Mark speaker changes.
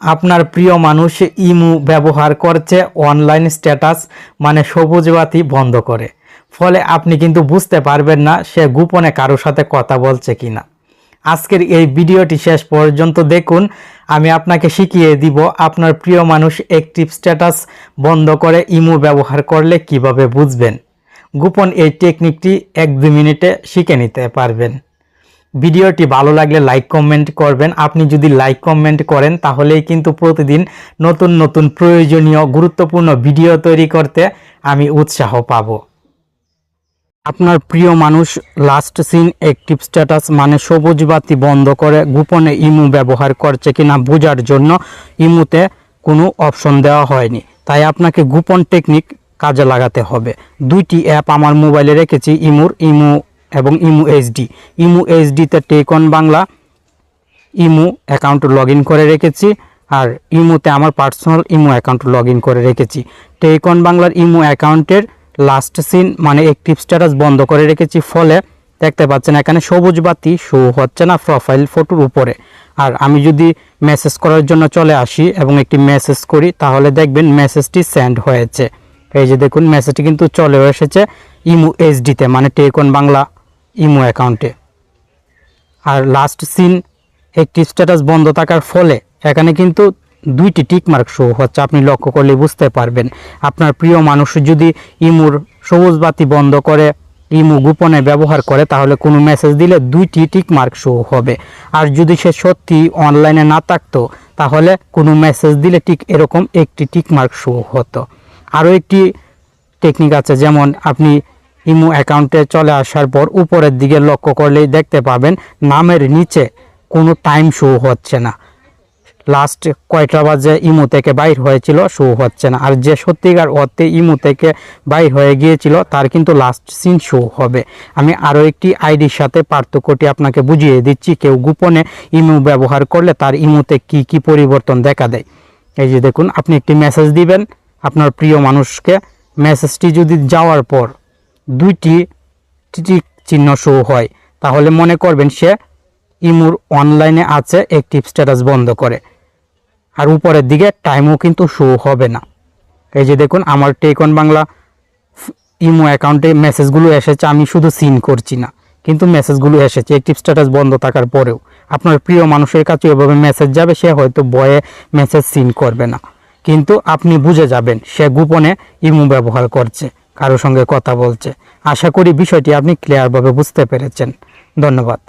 Speaker 1: আপনার প্রিয় মানুষ ইমু ব্যবহার করছে অনলাইন স্ট্যাটাস মানে সবুজ বাতি বন্ধ করে। ফলে আপনি কিন্তু বুঝতে পারবেন না সে গোপনে কারোর সাথে কথা বলছে কিনা। আজকের এই ভিডিওটি শেষ পর্যন্ত দেখুন। আমি আপনাকে শিখিয়ে দিব আপনার প্রিয় মানুষ অ্যাক্টিভ স্ট্যাটাস বন্ধ করে ইমু ব্যবহার করলে কীভাবে বুঝবেন। গোপন এই টেকনিকটি এক দু মিনিটে শিখে নিতে পারবেন। ভিডিওটি ভালো লাগলে লাইক কমেন্ট করবেন। আপনি যদি লাইক কমেন্ট করেন, তাহলেই কিন্তু প্রতিদিন নতুন নতুন প্রয়োজনীয়, গুরুত্বপূর্ণ ভিডিও তৈরি করতে আমি উৎসাহ পাবো। আপনার প্রিয় মানুষ লাস্ট সিন অ্যাক্টিভ স্ট্যাটাস মানে সবুজ বাতি বন্ধ করে গোপনে ইমু ব্যবহার করছে কিনা বোঝার জন্য ইমুতে কোনো অপশন দেওয়া হয়নি। তাই আপনাকে গোপন টেকনিক কাজে লাগাতে হবে। দুইটি অ্যাপ আমার মোবাইলে রেখেছি, ইমুর, ইমু এবং ইমু এইচডি ইমু এইচডিতে টেকন বাংলা, ইমু অ্যাকাউন্ট লগ করে রেখেছি আর ইমুতে আমার পার্সোনাল ইমু অ্যাকাউন্ট লগ করে রেখেছি। টেকন বাংলার ইমু অ্যাকাউন্টের লাস্ট সিন মানে অ্যাক্টিভ স্ট্যাটাস বন্ধ করে রেখেছি ফলে দেখতে পাচ্ছেন এখানে সবুজ বাতি শো হচ্ছে না প্রোফাইল ফটোর উপরে। আর আমি যদি মেসেজ করার জন্য চলে আসি এবং একটি মেসেজ করি, তাহলে দেখবেন মেসেজটি সেন্ড হয়েছে। এই যে দেখুন মেসেজটি কিন্তু চলে এসেছে ইমু এইচডিতে মানে টেকন বাংলা ইমু অ্যাকাউন্টে। আর লাস্ট সিন একটি স্ট্যাটাস বন্ধ থাকার ফলে এখানে কিন্তু দুইটি টিক মার্ক শো হচ্ছে, আপনি লক্ষ্য করলে বুঝতে পারবেন। আপনার প্রিয় মানুষ যদি ইমুর সবুজ বাতি বন্ধ করে, ইমু গোপনে ব্যবহার করে, তাহলে কোনো মেসেজ দিলে দুইটি টিক মার্ক শো হবে। আর যদি সে সত্যি অনলাইনে না থাকতো, তাহলে কোনো মেসেজ দিলে ঠিক এরকম একটি টিক মার্ক শো হতো। আরও একটি টেকনিক আছে, যেমন আপনি ইমো অ্যাকাউন্টে চলে আসার পর উপরের দিকে লক্ষ্য করলেই দেখতে পাবেন নামের নিচে কোনো টাইম শো হচ্ছে না। লাস্ট কয়টা বাজে ইমো থেকে বাইর হয়েছিল শো হচ্ছে না। আর যে সত্যিকার অর্থে ইমো থেকে বাইর হয়ে গিয়েছিল, তার কিন্তু লাস্ট সিন শো হবে। আমি আরও একটি আইডির সাথে পার্থক্যটি আপনাকে বুঝিয়ে দিচ্ছি। কেউ গোপনে ইমো ব্যবহার করলে তার ইমোতে কি কি পরিবর্তন দেখা দেয়। এই যে দেখুন, আপনি একটি মেসেজ দিবেন, আপনার প্রিয় মানুষকে মেসেজটি যদি যাওয়ার পর দুইটি চিহ্ন শো হয়। তাহলে মনে করবেন সে ইমুর অনলাইনে আছে অ্যাক্টিভ স্ট্যাটাস বন্ধ করে। আর উপরের দিকে টাইমও কিন্তু শো হবে না। এই যে দেখুন, আমার টেকন বাংলা ইমো অ্যাকাউন্টে মেসেজগুলো এসেছে, আমি শুধু সিন করছি না। কিন্তু মেসেজগুলো এসেছে অ্যাক্টিভ স্ট্যাটাস বন্ধ থাকার পরেও। আপনার প্রিয় মানুষের কাছে এভাবে মেসেজ যাবে, সে হয়তো বয়ে মেসেজ সিন করবে না। কিন্তু আপনি বুঝে যাবেন, সে গোপনে ইমো ব্যবহার করছে। কারোর সঙ্গে কথা বলছে। আশা করি বিষয়টি আপনি ক্লিয়ারভাবে বুঝতে পেরেছেন। ধন্যবাদ।